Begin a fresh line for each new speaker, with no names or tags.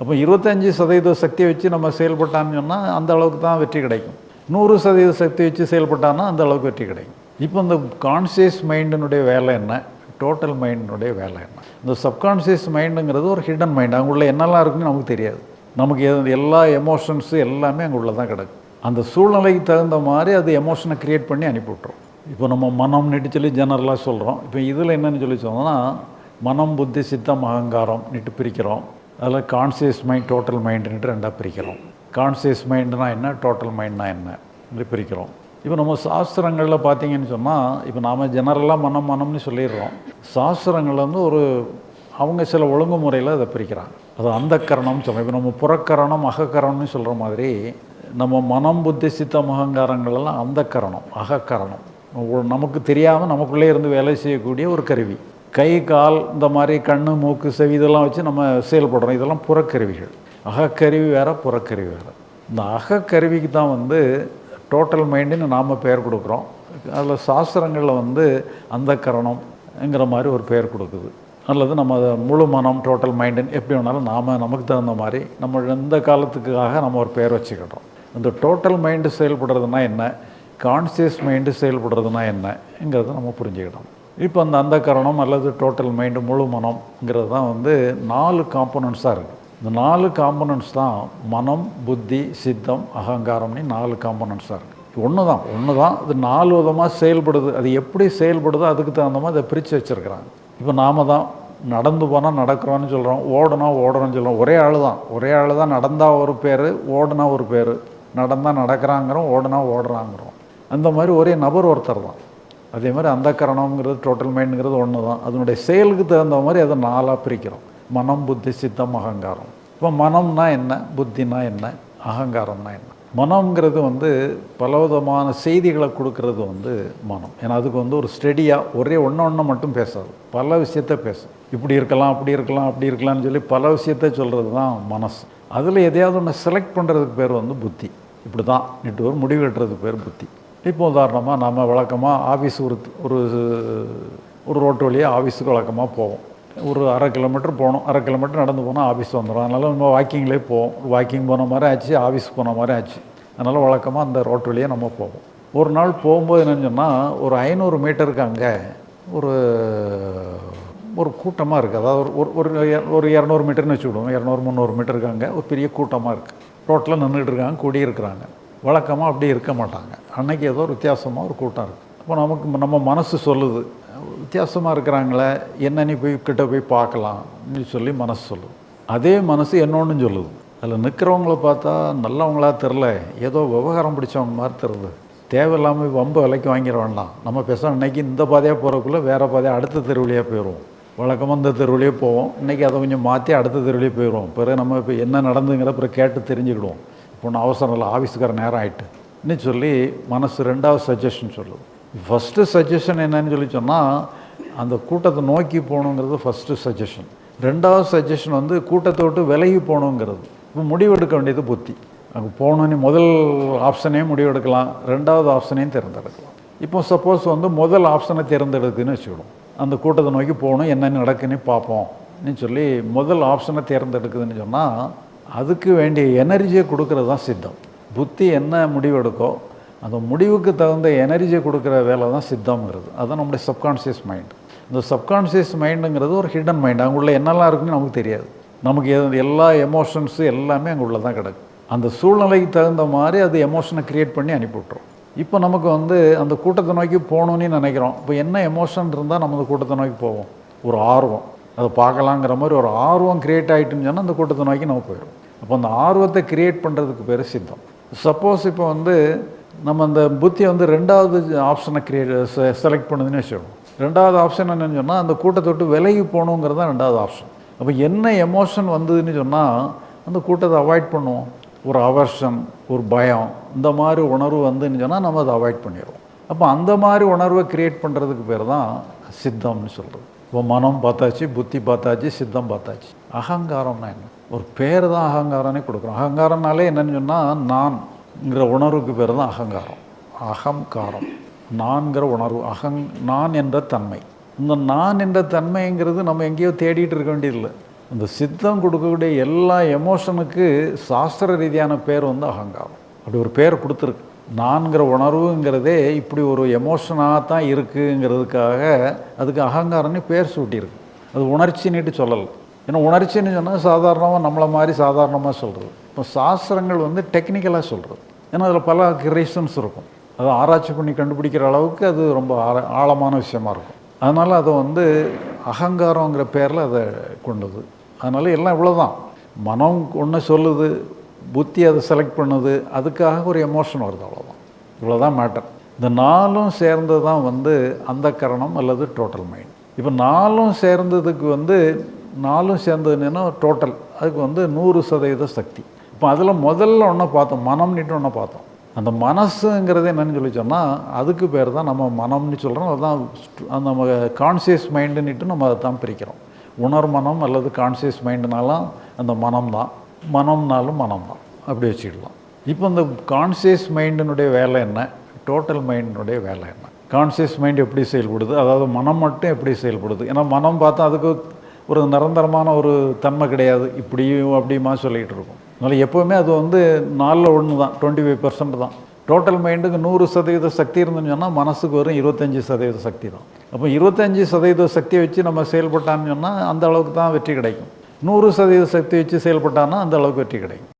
அப்போ இருபத்தஞ்சி சதவீத சக்தியை வச்சு நம்ம செயல்பட்டான்னு சொன்னால் அந்த அளவுக்கு தான் வெற்றி கிடைக்கும். நூறு சதவீத சக்தி வச்சு செயல்பட்டான்னா அந்த அளவுக்கு வெற்றி கிடைக்கும். இப்போ இந்த கான்சியஸ் மைண்டினுடைய வேலை என்ன? டோட்டல் மைண்டினுடைய வேலை என்ன? இந்த சப்கான்சியஸ் மைண்டுங்கிறது ஒரு ஹிடன் மைண்ட் அங்கே உள்ள என்னெல்லாம் இருக்குன்னு நமக்கு தெரியாது. நமக்கு எது- எல்லா எமோஷன்ஸு எல்லாமே அங்கே உள்ள தான் கிடக்கும் அந்த சூழ்நிலைக்கு தகுந்த மாதிரி அது எமோஷனை க்ரியேட் பண்ணி அனுப்பிவிட்றோம் இப்போ நம்ம மனம்னுட்டு சொல்லி ஜெனரலாக சொல்கிறோம் இப்போ இதில் என்னன்னு சொல்லி சொன்னோம்னா மனம் புத்தி சித்தம் அகங்காரம் நிட்டு பிரிக்கிறோம். அதில் கான்சியஸ் மைண்ட் டோட்டல் மைண்டுன்ட்டு ரெண்டாக பிரிக்கிறோம். கான்சியஸ் மைண்டுனா என்ன டோட்டல் மைண்ட்னா என்ன? இப்படி பிரிக்கிறோம். இப்போ நம்ம சாஸ்திரங்களில் பார்த்தீங்கன்னு சொன்னால் இப்போ நாம் ஜெனரலாக மனம் மனம்னு சொல்லிடுறோம். சாஸ்திரங்கள் வந்து ஒரு அவங்க சில ஒழுங்குமுறையில் அதை பிரிக்கிறாங்க. அது அந்த கரணம்னு சொல்கிறோம் இப்போ நம்ம புறக்கரணம் அகக்கரணம்னு சொல்கிற மாதிரி நம்ம மனம் புத்தி சித்தம் அகங்காரங்கள் அந்த கரணம் அகக்கரணம். நமக்கு தெரியாமல் நமக்குள்ளே இருந்து வேலை செய்யக்கூடிய ஒரு கருவி. கை கால் இந்த மாதிரி கண்ணு மூக்கு செவி இதெல்லாம் வச்சு நம்ம செயல்படுறோம். இதெல்லாம் புறக்கருவிகள். அகக்கருவி வேறு புறக்கருவி வேறு. இந்த அகக்கருவிக்கு தான் வந்து டோட்டல் மைண்டுன்னு நாம் பெயர் கொடுக்குறோம். அதில் சாஸ்திரங்களில் வந்து அந்த கரணம்ங்கிற மாதிரி ஒரு பெயர் கொடுக்குது. அல்லது நம்ம அதை முழு மனம் டோட்டல் மைண்டுன்னு எப்படி வேணாலும் நாம் நமக்கு தகுந்த மாதிரி நம்ம எந்த காலத்துக்காக நம்ம ஒரு பெயர் வச்சுக்கிட்டோம். இந்த டோட்டல் மைண்டு செயல்படுறதுனா என்ன? கான்சியஸ் மைண்டு செயல்படுறதுனா என்னங்கிறத நம்ம புரிஞ்சுக்கிட்டோம். இப்போ அந்த அந்த கரணம் அல்லது டோட்டல் மைண்டு முழு மனம்ங்கிறது தான் வந்து நாலு காம்போனன்ட்ஸாக இருக்குது இந்த நாலு காம்போனன்ட்ஸ் தான் மனம் புத்தி சித்தம் அகங்காரம்னு நாலு காம்போனன்ட்ஸாக இருக்குது ஒன்று தான் ஒன்று தான் இது நாலு விதமாக செயல்படுது. அது எப்படி செயல்படுதோ அதுக்கு தகுந்த மாதிரி அதை பிரித்து வச்சுருக்குறாங்க. இப்போ நாம தான் நடந்து போனால் நடக்கிறோன்னு சொல்கிறோம் ஓடுனா ஓடுறோன்னு சொல்கிறோம் ஒரே ஆள் தான் ஒரே ஆள் தான் நடந்தால் ஒரு பேர் ஓடுனா ஒரு பேர். நடந்தால் நடக்கிறாங்கிறோம் ஓடுனா ஓடுறாங்கிறோம். அந்த மாதிரி ஒரே நபர் ஒருத்தர் தான். அதே மாதிரி அந்த கரணம்ங்கிறது டோட்டல் மைண்டுங்கிறது ஒன்று தான் அதனுடைய செயலுக்கு தகுந்த மாதிரி அதை நாலாக பிரிக்கிறோம். மனம் புத்தி சித்தம் அகங்காரம். இப்போ மனம்னா என்ன? புத்தினா என்ன? அகங்காரம்னா என்ன? மனம்ங்கிறது வந்து பலவிதமான செய்திகளை கொடுக்கறது வந்து மனம். ஏன்னா அதுக்கு வந்து ஒரு ஸ்டெடியாக ஒரே ஒன்று ஒன்று மட்டும் பேசாது. பல விஷயத்த பேசும். இப்படி இருக்கலாம் அப்படி இருக்கலாம் அப்படி இருக்கலாம்னு சொல்லி பல விஷயத்த சொல்கிறது தான் மனசு. அதில் எதையாவது ஒன்று செலக்ட் பண்ணுறதுக்கு பேர் வந்து புத்தி. இப்படி தான் நிட்டு ஒரு முடிவு கட்டுறதுக்கு பேர் புத்தி. இப்போ உதாரணமாக நம்ம வழக்கமாக ஆஃபீஸ் ஒரு ஒரு ஒரு ரோட்டு வழியாக ஆஃபீஸுக்கு வழக்கமாக போவோம். ஒரு அரை கிலோமீட்டர் போகணும் அரை கிலோமீட்டர் நடந்து போனால் ஆஃபீஸ் வந்துடும் அதனால் நம்ம வாக்கிங்லேயே போவோம். வாக்கிங் போன மாதிரி ஆச்சு ஆஃபீஸ் போன மாதிரி ஆச்சு. அதனால் வழக்கமாக அந்த ரோட்டு வழியாக நம்ம போவோம். ஒரு நாள் போகும்போது என்னன்னு சொன்னால் ஒரு ஐநூறு மீட்டருக்கு அங்கே ஒரு ஒரு கூட்டமாக இருக்குது அதாவது ஒரு ஒரு ஒரு ஒரு இரநூறு மீட்டர்னு வச்சுக்கிடுவோம். இரநூறு முந்நூறு மீட்டருக்கு அங்கே ஒரு பெரிய கூட்டமாக இருக்குது ரோட்டில் நின்றுட்டு இருக்காங்க கூடியிருக்கிறாங்க வழக்கமாக அப்படி இருக்க மாட்டாங்க. அன்னைக்கு ஏதோ ஒரு வித்தியாசமாக ஒரு கூட்டம் இருக்குது அப்போ நமக்கு நம்ம மனசு சொல்லுது வித்தியாசமாக இருக்கிறாங்களே என்ன நீ போய் கிட்ட போய் பார்க்கலாம்னு சொல்லி மனசு சொல்லுது. அதே மனசு என்னொன்னு சொல்லுது. அதில் நிற்கிறவங்கள பார்த்தா நல்லவங்களா தெரில ஏதோ விவகாரம் பிடிச்சவங்க மாதிரி தெரியுது தேவையில்லாமல் வம்பு விலைக்கு வாங்கிட வேண்டாம். நம்ம பேச இன்னைக்கு இந்த பாதையாக போகிறக்குள்ளே வேறு பாதையாக அடுத்த தெருவிலையாக போயிடுவோம். வழக்கமாக இந்த தெருவிலே போவோம். இன்றைக்கி அதை கொஞ்சம் மாற்றி அடுத்த தெருவிலையே போயிடுவோம். பிறகு நம்ம இப்போ என்ன நடந்துங்கிற பிறகு கேட்டு தெரிஞ்சுக்கிடுவோம். ஒன்றும் அவசரம் இல்லை ஆஃபீஸுக்கார நேரம் ஆயிட்டு இன்னும் சொல்லி மனசு ரெண்டாவது சஜஷன் சொல்லுது. ஃபஸ்ட்டு சஜஷன் என்னன்னு சொல்லி சொன்னால் அந்த கூட்டத்தை நோக்கி போகணுங்கிறது ஃபஸ்ட்டு சஜஷன் ரெண்டாவது சஜஷன் வந்து கூட்டத்தை விட்டு விலகி போகணுங்கிறது. இப்போ முடிவெடுக்க வேண்டியது புத்தி. அங்கே போகணுன்னு முதல் ஆப்ஷனையும் முடிவெடுக்கலாம். ரெண்டாவது ஆப்ஷனையும் தேர்ந்தெடுக்கலாம். இப்போ சப்போஸ் வந்து முதல் ஆப்ஷனை தேர்ந்தெடுக்குன்னு வச்சுக்கிடும் அந்த கூட்டத்தை நோக்கி போகணும் என்ன நடக்குன்னு பார்ப்போம்னு சொல்லி முதல் ஆப்ஷனை தேர்ந்தெடுக்குதுன்னு சொன்னால் அதுக்கு வேண்டிய எனர்ஜியை கொடுக்கறது தான் சித்தம். புத்தி என்ன முடிவெடுக்கோ அந்த முடிவுக்கு தகுந்த எனர்ஜியை கொடுக்குற வேலை தான் சித்தம்ங்கிறது. அதுதான் நம்முடைய சப்கான்ஷியஸ் மைண்ட் இந்த சப்கான்ஷியஸ் மைண்டுங்கிறது ஒரு ஹிடன் மைண்ட் அங்கே என்னெல்லாம் இருக்குன்னு நமக்கு தெரியாது. நமக்கு எது- எல்லா எமோஷன்ஸு எல்லாமே அங்கே உள்ளே தான் கிடக்கு. அந்த சூழ்நிலைக்கு தகுந்த மாதிரி அது எமோஷனை க்ரியேட் பண்ணி அனுப்பி விட்ரும் இப்போ நமக்கு வந்து அந்த கூட்டத்தை நோக்கி போகணுன்னு நினைக்கிறோம். இப்போ என்ன எமோஷன் இருந்தால் நம்ம அந்த கூட்டத்தை நோக்கி போவோம்? ஒரு ஆர்வம். அதை பார்க்கலாங்கிற மாதிரி ஒரு ஆர்வம் கிரியேட் ஆகிட்டுன்னு சொன்னால் அந்த கூட்டத்தை நோக்கி நம்ம போயிடும் அப்போ அந்த ஆர்வத்தை கிரியேட் பண்ணுறதுக்கு பேர் சித்தம். சப்போஸ் இப்போ வந்து நம்ம அந்த புத்தியை வந்து ரெண்டாவது ஆப்ஷனை கிரியேட் செலக்ட் பண்ணுதுன்னு வச்சுக்கோம் ரெண்டாவது ஆப்ஷன் என்னென்னு சொன்னால் அந்த கூட்டத்தை விட்டு விலகி போகணுங்கிறது தான் ரெண்டாவது ஆப்ஷன் அப்போ என்ன எமோஷன் வந்ததுன்னு சொன்னால் அந்த கூட்டத்தை அவாய்ட் பண்ணுவோம். ஒரு அவர்ஷன் ஒரு பயம் இந்த மாதிரி உணர்வு வந்துன்னு சொன்னால் நம்ம அதை அவாய்ட் பண்ணிடுவோம். அப்போ அந்த மாதிரி உணர்வை கிரியேட் பண்ணுறதுக்கு பேர் தான் சித்தம்னு சொல்கிறது இப்போ மனம் பார்த்தாச்சு புத்தி பார்த்தாச்சு சித்தம் பார்த்தாச்சு. அகங்காரம்னா என்ன? ஒரு பேர் தான் அகங்காரம்னே கொடுக்குறோம். அகங்காரம்னாலே என்னன்னு சொன்னால் நான்ங்கிற உணர்வுக்கு பேர் தான் அகங்காரம். அகங்காரம் நான்கிற உணர்வு. அகங் நான் என்ற தன்மை. இந்த நான் என்ற தன்மைங்கிறது நம்ம எங்கேயோ தேடிட்டு இருக்க வேண்டியதில்லை. இந்த சித்தம் கொடுக்கக்கூடிய எல்லா எமோஷனுக்கு சாஸ்திர ரீதியான பேர் வந்து அகங்காரம். அப்படி ஒரு பேர் கொடுத்துருக்கு. நான்கிற உணர்வுங்கிறதே இப்படி ஒரு எமோஷனாக தான் இருக்குங்கிறதுக்காக அதுக்கு அகங்காரம்னு பேர் சூட்டியிருக்கு. அது உணர்ச்சின்னுட்டு சொல்லலை. ஏன்னா உணர்ச்சின்னு சொன்னால் சாதாரணமாக நம்மளை மாதிரி சாதாரணமாக சொல்கிறது இப்போ சாஸ்திரங்கள் வந்து டெக்னிக்கலாக சொல்கிறது ஏன்னா அதில் பல ரீசன்ஸ் இருக்கும். அதை ஆராய்ச்சி பண்ணி கண்டுபிடிக்கிற அளவுக்கு அது ரொம்ப ஆழ ஆழமான விஷயமா இருக்கும். அதனால் அதை வந்து அகங்காரங்கிற பேரில் அதை கொண்டது. அதனால் எல்லாம் இவ்வளோதான் மனம் ஒன்று சொல்லுது புத்தி அதை செலக்ட் பண்ணுது அதுக்காக ஒரு எமோஷன் வருது அவ்வளோதான் இவ்வளோதான் மேட்டர் இந்த நாலும் சேர்ந்தது தான் வந்து அந்த கரணம் அல்லது டோட்டல் மைண்ட் இப்போ நாலும் சேர்ந்ததுக்கு வந்து நாலும் சேர்ந்ததுன்னா டோட்டல் அதுக்கு வந்து நூறு சதவீத சக்தி. இப்போ அதில் முதல்ல ஒன்றை பார்த்தோம் மனம்னுட்டு ஒன்றை பார்த்தோம். அந்த மனசுங்கிறது என்னன்னு சொல்லி சொன்னால் அதுக்கு பேர் தான் நம்ம மனம்னு சொல்கிறோம் அதுதான் நம்ம கான்சியஸ் மைண்டுன்னுட்டு நம்ம அதை தான் பிரிக்கிறோம். உணர் மனம் அல்லது கான்சியஸ் மைண்டுனாலும் அந்த மனம் தான் மனம்னாலும் மனம் தான் அப்படி வச்சுக்கலாம். இப்போ இந்த கான்சியஸ் மைண்டினுடைய வேலை என்ன? டோட்டல் மைண்டினுடைய வேலை என்ன? கான்சியஸ் மைண்ட் எப்படி செயல்படுது? அதாவது மனம் மட்டும் எப்படி செயல்படுது? ஏன்னா மனம் பார்த்தா அதுக்கு ஒரு நிரந்தரமான ஒரு தன்மை கிடையாது. இப்படியும் அப்படியுமா சொல்லிகிட்டு இருக்கும். அதனால் எப்போவுமே அது வந்து நாலில் ஒன்று தான். டுவெண்ட்டி ஃபைவ் பர்சன்ட் தான். டோட்டல் மைண்டுக்கு நூறு சதவீத சக்தி இருந்துன்னு சொன்னால் மனசுக்கு வரும் இருபத்தஞ்சி சதவீத சக்தி தான். அப்போ இருபத்தஞ்சி சதவீத சக்தியை வச்சு நம்ம செயல்பட்டான்னு சொன்னால் அந்த அளவுக்கு தான் வெற்றி கிடைக்கும். நூறு சதவீத சக்தி வச்சு செயல்பட்டான்னா அந்த அளவுக்கு வெற்றி கிடைக்கும்.